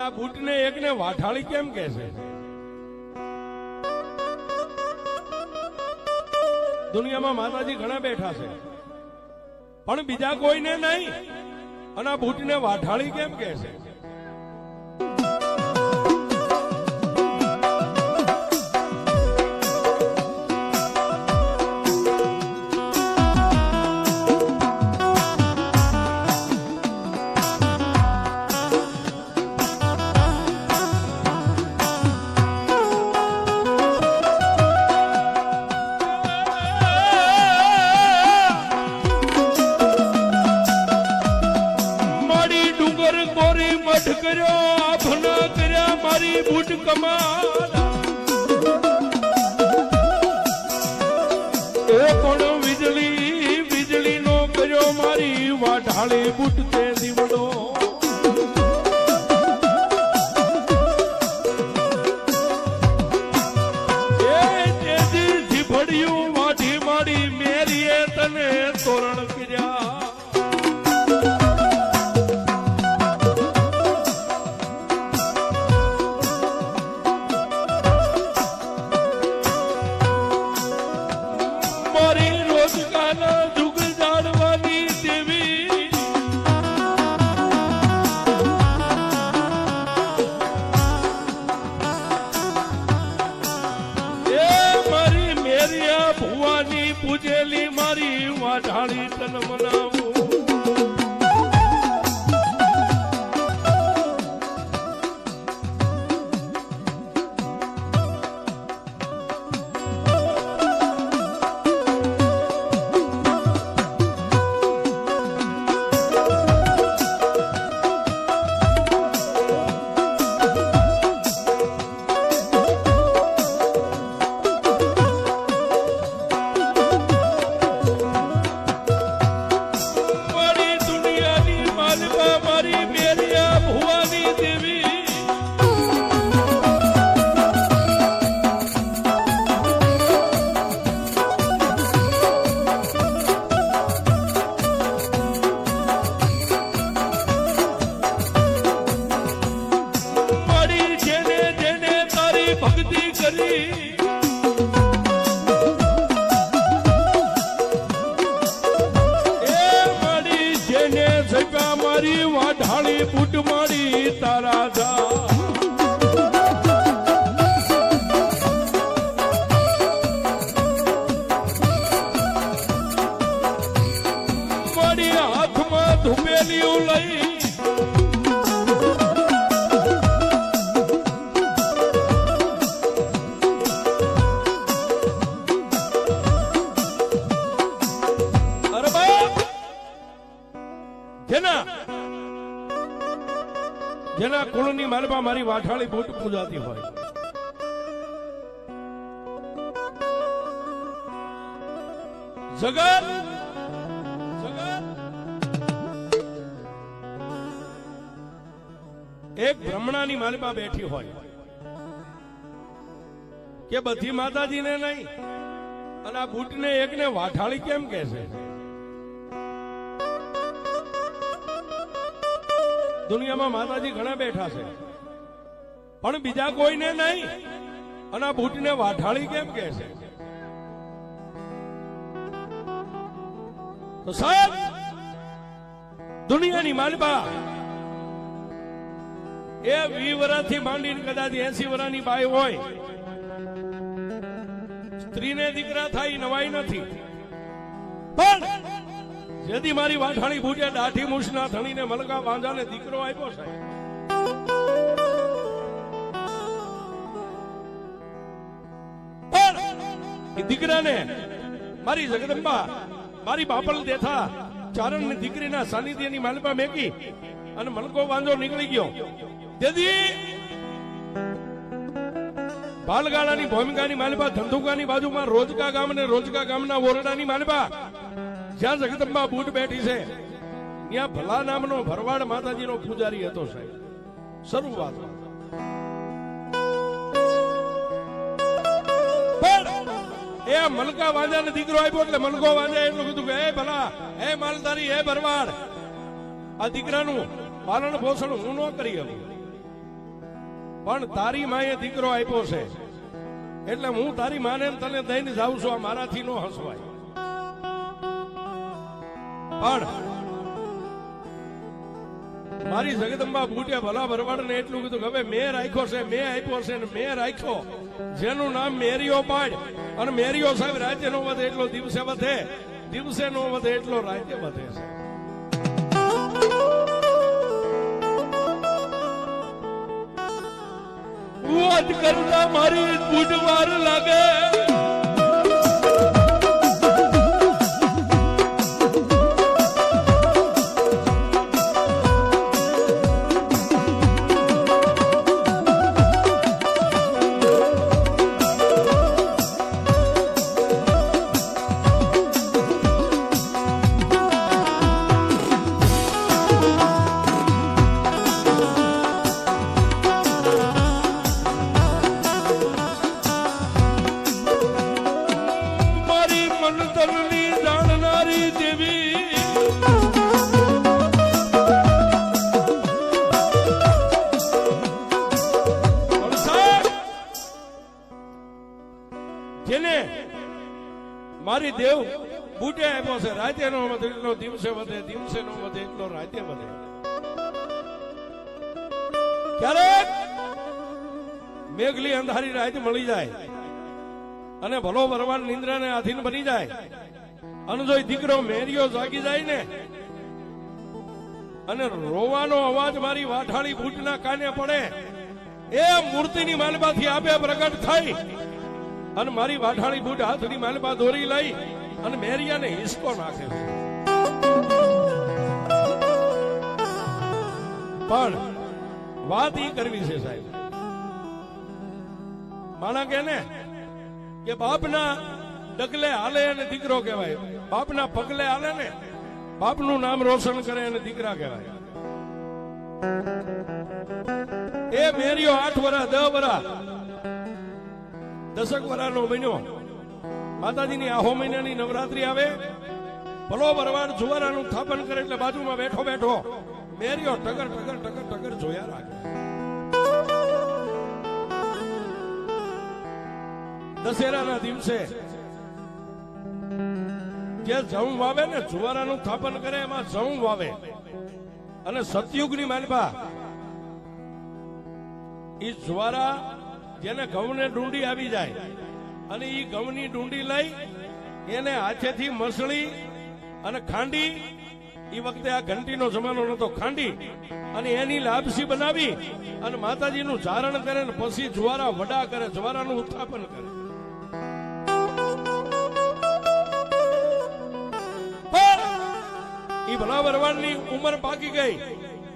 આ બૂટને એકને વાઠાળી કેમ કે છે? દુનિયામાં માતાજી ઘણા બેઠા છે. પણ બીજા કોઈને નહીં. અને આ બૂટને વાઠાળી કેમ કે છે? મારી બૂટ કમાલા. એ પણ વીજળી વીજળી નો કર્યો મારી વાઢાળી બુટ તે દીવડો. તોરણ કર્યા હાથમાં લઈ. જેના જેના કુળની માલમાં મારી વાઠાળી બૂટ પૂજાતી હોય. જગત એક બ્રહ્મણાની માલિમાં બેઠી હોય કે બધી માતાજીને નહીં, અને આ બુટને એકને વાઠાળી કેમ કે છે? દુનિયામાં માતાજી ઘણા બેઠા છે, પણ બીજા કોઈને નહીં, અને આ બુટને વાઠાળી કેમ કે છે? દુનિયાની માલબા એ વી વર્ષથી માંડીને કદાચ એસી વર્ષની બાઈ હોય. સ્ત્રીને દીકરા થાય નવાઈ નથી. પણ જેથી મારી વાઠાણી બુટે દાઢી મૂછના ધણીને મલકા વાંધાને દીકરો આપ્યો સાહેબ. દીકરાને મારી જગદંબા, મારી બાપલ દેથા ચારણ દીકરીના સાનિધ્યની માલપા મેકી અને મલકો વાંધો નીકળી ગયો. તેથી બાલગાળાની ભૂમિકાની માલિબા ધંધુકાની બાજુમાં રોજકા ગામ અને રોજકા ગામના ઓરડાની માલિબા જ્યાં જગદંબા બૂટ બેઠી છે, ત્યાં ભલા નામનો ભરવાડ માતાજીનો પૂજારી હતો સાહેબ. શરૂઆત એ મલકા વાંજા ને દીકરો આપ્યો એટલે મલકો વાંજા એટલું કીધું કે, એ ભલા, એ માલધારી, એ ભરવાડ. આ દીકરાનું પાલન પોષણ હું ન કરી શકું. પણ તારી માએ દીકરો આપ્યો છે. એટલે હું તારી માને તને દઈને જાઉં છું, આ મારાથી નો હસવાય. પણ મારી જગદંબા બુટિયા ભલા ભરવાડ ને એટલું કીધું હવે મેં રાખ્યો છે, મેં આપ્યો છે ને મેં રાખ્યો. જેનું નામ મેરીઓ પાડ. અને મેરીઓ સાહેબ, રાજ્ય નો વધે એટલો દિવસે વધે. દિવસે નો વધે એટલો રાજ્ય વધે છે. વાત કરતા મારી બુધવાર લાગે. મારી દેવ બુટે આપ્યો છે. રાતે નો વધે, એટલો દિવસે વધે, દિવસે નો વધે, એટલો રાતે વધે. ક્યારેક મેઘલી અંધારી રાત મળી જાય અને ભલો ભરવાડ નિંદ્રાને આધીન બની જાય. અને જો દીકરો મેરિયો જાગી જાય ને, અને રોવાનો અવાજ મારી વાઠાળી ભૂટના કાને પડે, એ મૂર્તિની માલમાંથી આપે પ્રગટ થઈ અને મારી વાઢાણી બૂટ હાથની માલમાં દોરી લઈ અને મેરિયાને હિસકો નાખે પણ વાત ઈ કરવી છે સાહેબ. માણા કે ને કે બાપના ડગલે હાલે અને દીકરો કહેવાય. બાપના પગલે હાલે ને બાપનું નામ રોશન કરે અને દીકરા કહેવાય. એ મેરિયો આઠ વરા દહ વરા દસક વરાનો મહિનો. માતાજીની આહો મહિનાની નવરાત્રી આવે. ભલો ભરવાડ જુવારાનું થાપન કરે એટલે બાજુમાં બેઠો બેઠો મેર્યો ટગર ટગર ટગર ટગર જોયા રાખે. દશેરાના દિવસે જે જવું વાવે ને જુવારાનું થાપન કરે એમાં જવું વાવે. અને સતયુગની માલપા એ જુવારા જેને ઘઉંને ડુંડી આવી જાય. અને એ ઘઉંની ડુંડી લઈ એને હાથેથી મસળી અને ખાંડી એ વખતે આ ઘંટીનો જમાનો નતો ખાંડી અને એની લાપસી બનાવી અને માતાજીનું ધારણ કરે ને પછી જુવારા વડા કરે, જુવારાનું ઉત્થાપન કરે. એ ભલા ભરવાડની ઉંમર પાકી ગઈ.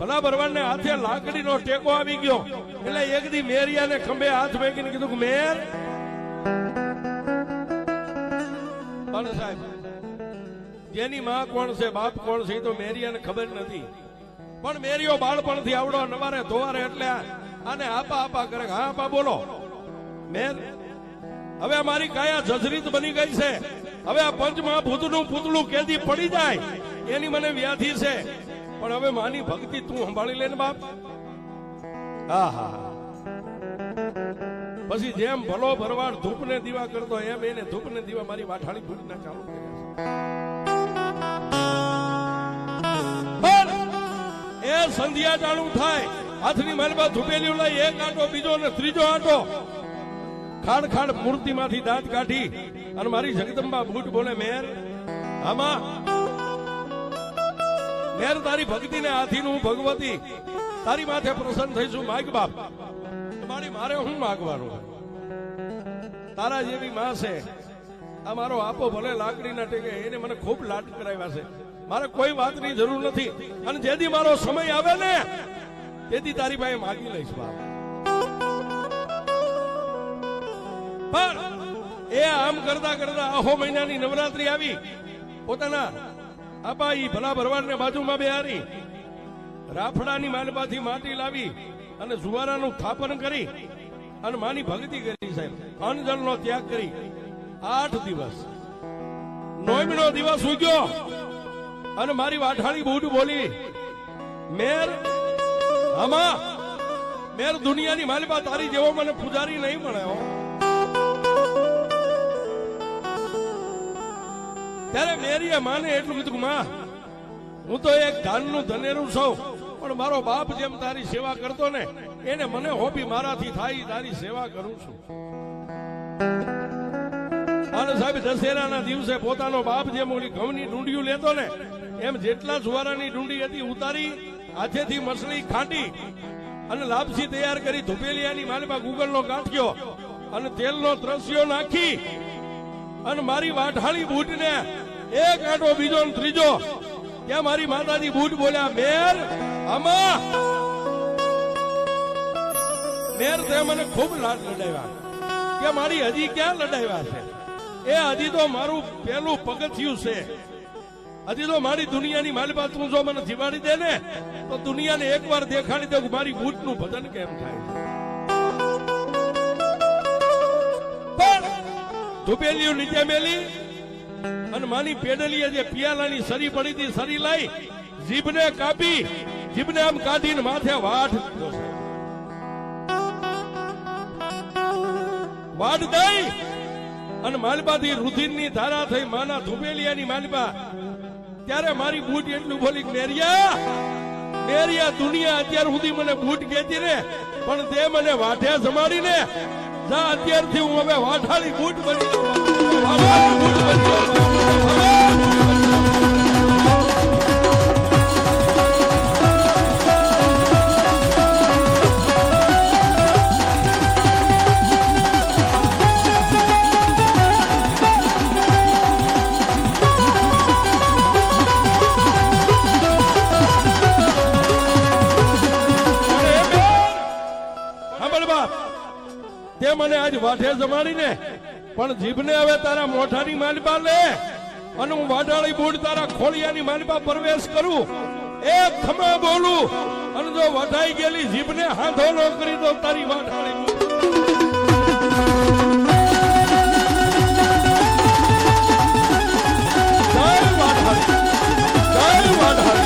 ભલા ભરવાડને હાથે લાકડીનો ટેકો આવી ગયો. એટલે એક દી મેરિયાને ખંભે હાથ મેકીને કીધું કે, મેર. પણ સાહેબ, જેની માં કોણ છે, બાપ કોણ છે, એ તો મેરિયાને ખબર નથી. પણ મેરિયો બાળપણથી આવડો, નવારે ધોવારે એટલે આને આપા આપા કરે હા, આપા, બોલો. મેર, હવે અમારી કાયા જજરીત બની ગઈ છે. હવે આ પંચમા ભૂતનું પૂતળું કેદી પડી જાય. એની મને વ્યાધિ છે. પણ હવે માની ભક્તિ તું સંભાળી લે ને બાપ. હા હા હા. પછી જેમ ભલો ભરવાડ ધૂપ ને દીવા કરતો એમ એને ધૂપ ને દીવા મારી વાઠાળી ભૂતના ચાલુ કર્યા એ સંધ્યા ચાલુ થાય હાથની માલમાં ધૂપેલી લઈ એક આંટો બીજો ને ત્રીજો આંટો. ખાડ ખાડ મૂર્તિમાંથી દાંત કાઢી અને મારી જગદંબા ભૂટ બોલે મેર આમાં મેર તારી ભક્તિ ને આથી હું ભગવતી. તારી માથે પ્રસન્ન થઈશું માગ બાપ. મારી મારે હું માગવાનું? તારા જેવી માં છે. આ મારો આપો ભલે લાકડીના ટેકે, એને મને ખૂબ લાટ કરાવ્યા છે. મારે કોઈ વાતની જરૂર નથી. અને જેથી મારો સમય આવે ને, તેથી તારી પાસે માગી લઈશ બાપ. પણ એ આમ કરતા કરતા આહો મહિનાની નવરાત્રી આવી. પોતાના આપા ઈ ભલા ભરવાડને બાજુમાં બેહારી. રાફડાની માલબાથી માટી લાવી અને જુવારાનું થાપન કરી અને માની ભક્તિ કરી સાહેબ. અનજળનો ત્યાગ કરી. આઠ દિવસ. નોમનો દિવસ ઉગ્યો. અને મારી વાઠાળી બૂટ બોલી, મેર, હમા, મેર દુનિયાની માલબા તારી જેવો મને પૂજારી નહીં મળે ત્યારે મેરીએ માને એટલું કીધું માં, હું તો એક ધાનનું ધનેરું છું, પણ મારો બાપ જેમ તારી સેવા કરતો ને, એને મને હોબી મારાથી થાય, તારી સેવા કરું છું. અને સાહેબ, દશેરાના દિવસે પોતાનો બાપ જેમ ઓલી ઘઉંની ડુંડિયું લેતો ને, એમ જેટલા સુવારાની ડુંડી હતી ઉતારી, હાથેથી મસળી ખાંડી અને લાપસી તૈયાર કરી ધુપેલિયાની માલમાં ગુગલનો ગાંઠ્યો અને તેલનો ત્રસ્યો નાખી અને મારી વાઢાળી બૂટને એક આંટો બીજો ને ત્રીજો. ત્યાં મારી માતાજી બૂટ બોલ્યા, મેર, આમાં. મેર તે મને ખૂબ લાડ લડાવ્યા. કે મારી હજી ક્યાં લડાવ્યા છે? એ હજી તો મારું પેલું પગથિયું છે. હજી તો મારી દુનિયાની માલિપા તું જો મને જીવાડી દે ને તો દુનિયાને એકવાર દેખાડી દે મારી બૂટનું ભજન કેમ થાય ધુપેલીઓ નીચે મેલી અને માની પેડલીએ જે પિયાલાની સરી પડી હતી, સરી લઈ, જીભને કાપી, જીભને આમ કાઢીને માથે દીધો વાઢ દઈ અને માલબાથી રુધિરની ધારા થઈ માના ધુબેલિયાની માલબા ત્યારે મારી બૂટ એટલું બોલી નેરિયા મેરિયા દુનિયા અત્યાર સુધી મને બૂટ કહેતી ને પણ તે મને વાઢ્યા જમાડીને જા અત્યારથી હું હવે વાઠાળી બૂટ બની વાઠાળી બૂટ બની તે મને આજ વાઢે જમાડીને, પણ જીભને હવે તારા મોઢાની માલિપા લે અને હું વાઢાળી બૂટ તારા ખોળિયાની માલિપા પ્રવેશ કરું. એ ખમા બોલું, અને જો વઢાઈ ગયેલી જીભને હાથો ન કરી તો તારી વાઢાળી જય વાઢાળી જય વાઢાળી.